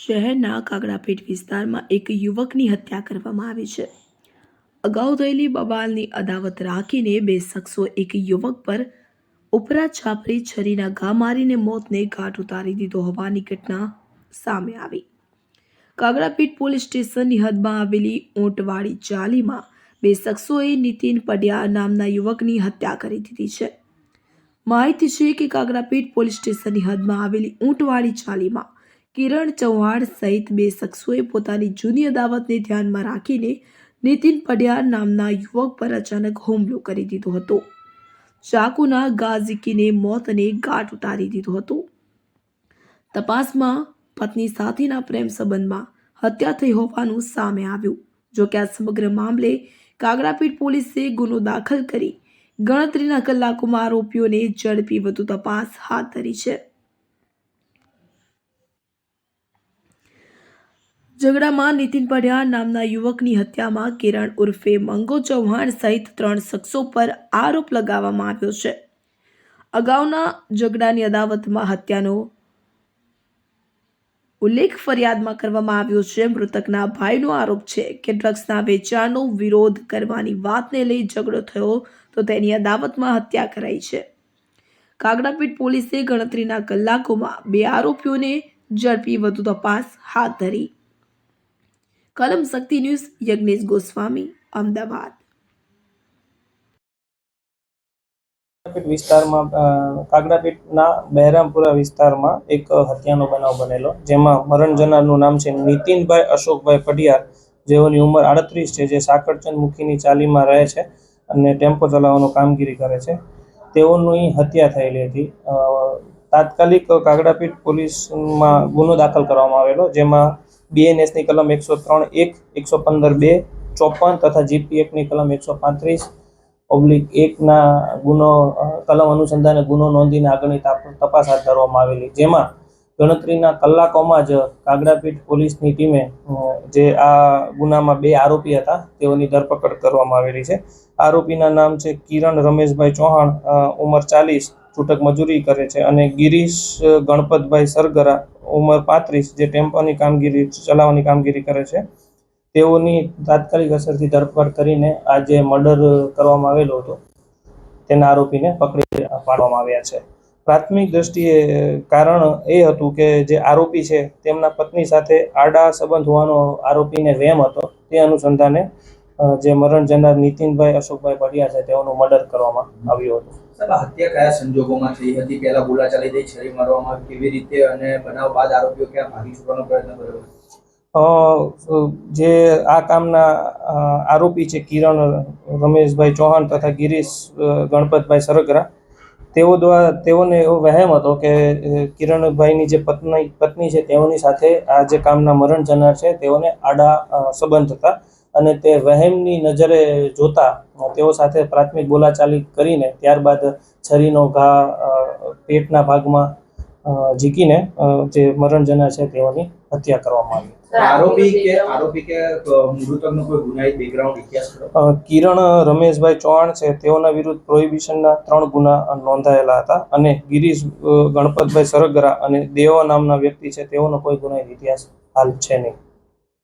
શહેરના કાગડાપેટ વિસ્તારમાં એક યુવકની હત્યા કરવામાં આવી છે. અગાઉ થયેલી બબાલની અદાવત રાખીને બે શખ્સો એક યુવક પર ઉપરા છાપરી છરીના ઘા મારીને મોતને ઘાટ ઉતારી દીધો હોવાની ઘટના સામે આવી. કાગડાપીઠ પોલીસ સ્ટેશનની હદમાં આવેલી ઊંટવાડી ચાલીમાં બે શખ્સોએ નીતિન પડિયા નામના યુવકની હત્યા કરી દીધી છે. માહિતી છે કે કાગડાપીઠ પોલીસ સ્ટેશનની હદમાં આવેલી ઊંટવાડી ચાલીમાં કિરણ ચૌહાણ સહિત બે શખ્સોએ પોતાની જૂની અદાવતને ધ્યાનમાં રાખીને નીતિન પડિયાર નામના યુવક પર અચાનક હુમલો કરી દીધો હતો. ચાકુના ગાઝીકીને મોતને ગાંઠ ઉતારી દીધો હતો. તપાસમાં પત્ની સાથેના પ્રેમ સંબંધમાં હત્યા થઈ હોવાનું સામે આવ્યું. જો કે આ સમગ્ર મામલે કાગડાપીઠ પોલીસે ગુનો દાખલ કરી ગણતરીના કલાકોમાં આરોપીઓને ઝડપી વધુ તપાસ હાથ ધરી છે. ઝઘડામાં નીતિન પઢિયાર નામના યુવકની હત્યામાં કિરણ ઉર્ફે મંગો ચૌહાણ સહિત ત્રણ શખ્સો પર આરોપ લગાવવામાં આવ્યો છે. અગાઉના ઝઘડાની અદાવતમાં હત્યાનો ઉલ્લેખ ફરિયાદમાં કરવામાં આવ્યો છે. મૃતકના ભાઈનો આરોપ છે કે ડ્રગ્સના વેચાણનો વિરોધ કરવાની વાતને લઈ ઝઘડો થયો તો તેની અદાવતમાં હત્યા કરાઈ છે. કાગડાપીઠ પોલીસે ગણતરીના કલાકોમાં બે આરોપીઓને ઝડપી વધુ તપાસ હાથ ધરી. કલમ શક્તિ ન્યૂઝ યજ્ઞેશ ગોસ્વામી અમદાવાદ વિસ્તારમાં અ, કાગડાપીઠના બહેરામપુરા વિસ્તારમાં એક હત્યાનો બનાવ બનેલો જેમાં મરણ જનારનું નામ છે નીતિનભાઈ અશોકભાઈ પડિયાર જેઓની ઉંમર આડત્રીસ છે જે સાકરચંદ મુખીની ચાલીમાં રહે છે અને ટેમ્પો ચલાવવાનું કામગીરી કરે છે. તેઓની હત્યા થયેલી હતી. તાત્કાલિક કાગડાપીઠ પોલીસમાં ગુનો દાખલ કરવામાં આવેલો જેમાં બીએનએસની કલમ એકસો ત્રણ એક, એકસો પંદર બે, ચોપન તથા જીપી એકની કલમ એકસો પાંત્રીસ. ઓબ્લિક એકના ગુનો કલમ અનુસંધાને ગુનો નોંધીને આગળની તપાસ હાથ ધરવામાં આવેલી. જેમાં ગણતરીના કલાકોમાં જ કાગડાપીઠ પોલીસની ટીમે જે આ ગુનામાં બે આરોપી હતા, તેઓની ધરપકડ કરવામાં આવેલી છે. આરોપીના નામ છે કિરણ રમેશભાઈ ચૌહાણ ઉંમર ચાલીસ છૂટક મજૂરી કરે છે અને ગિરીશ ગણપતભાઈ સરગરા ઉંમર પાંત્રીસ જે ટેમ્પોની કામગીરી, ચલાવવાની કામગીરી કરે છે, તેઓની તાત્કાલિક અસરથી ધરપકડ કરીને આ જે મર્ડર કરવામાં આવેલો હતો. તેના આરોપીને પકડી પાડવામાં આવ્યા છે. પ્રાથમિક દ્રષ્ટિએ કારણ એ હતું કે જે આરોપી છે, તેમના પત્ની સાથે આડા સંબંધ હોવાનો આરોપીને વહેમ હતો. તે અનુસંધાને જે મરણ જનાર નીતિનભાઈ અશોકભાઈ પડિયા છે તેઓનું મર્ડર કરવામાં આવ્યું હતું. હત્યા કયા સંજોગોમાં થઈ હતી? પહેલા બોલાચાલી થઈ છરી મારવામાં આવી, કેવી રીતે અને બનાવ બાદ આરોપીઓ ક્યાં ભાગી છૂટવાનો પ્રયત્ન કર્યો? જે આ કામના આરોપી છે કિરણ રમેશભાઈ ચૌહાણ તથા ગિરીશ ગણપતભાઈ સરગરા તેઓ દ્વારા તેઓને એવો વહેમ હતો કે કિરણભાઈની જે પત્ની પત્ની છે તેઓની સાથે આ જે કામના મરણ જનાર છે તેઓને આડા સંબંધ હતા. અને તે વહેમની નજરે જોતા તેઓ સાથે પ્રાથમિક બોલાચાલી કરીને ત્યારબાદ છરીનો ઘા પેટના ભાગમાં ઝીકીને જે મરણજના છે તેઓની હત્યા કરવામાં આવી. આરોપી કે આરોપી કે મૃતકનો કોઈ ગુનાહિત બેકગ્રાઉન્ડ ઇતિહાસ કિરણ રમેશભાઈ ચૌહાણ છે તેઓના વિરુદ્ધ પ્રોહિબિશનના ત્રણ ગુના નોંધાયેલા હતા અને ગિરીશ ગણપતભાઈ સરગરા અને દેવા નામના વ્યક્તિ છે તેઓનો કોઈ ગુનાહિત ઇતિહાસ હાલ છે નહીં.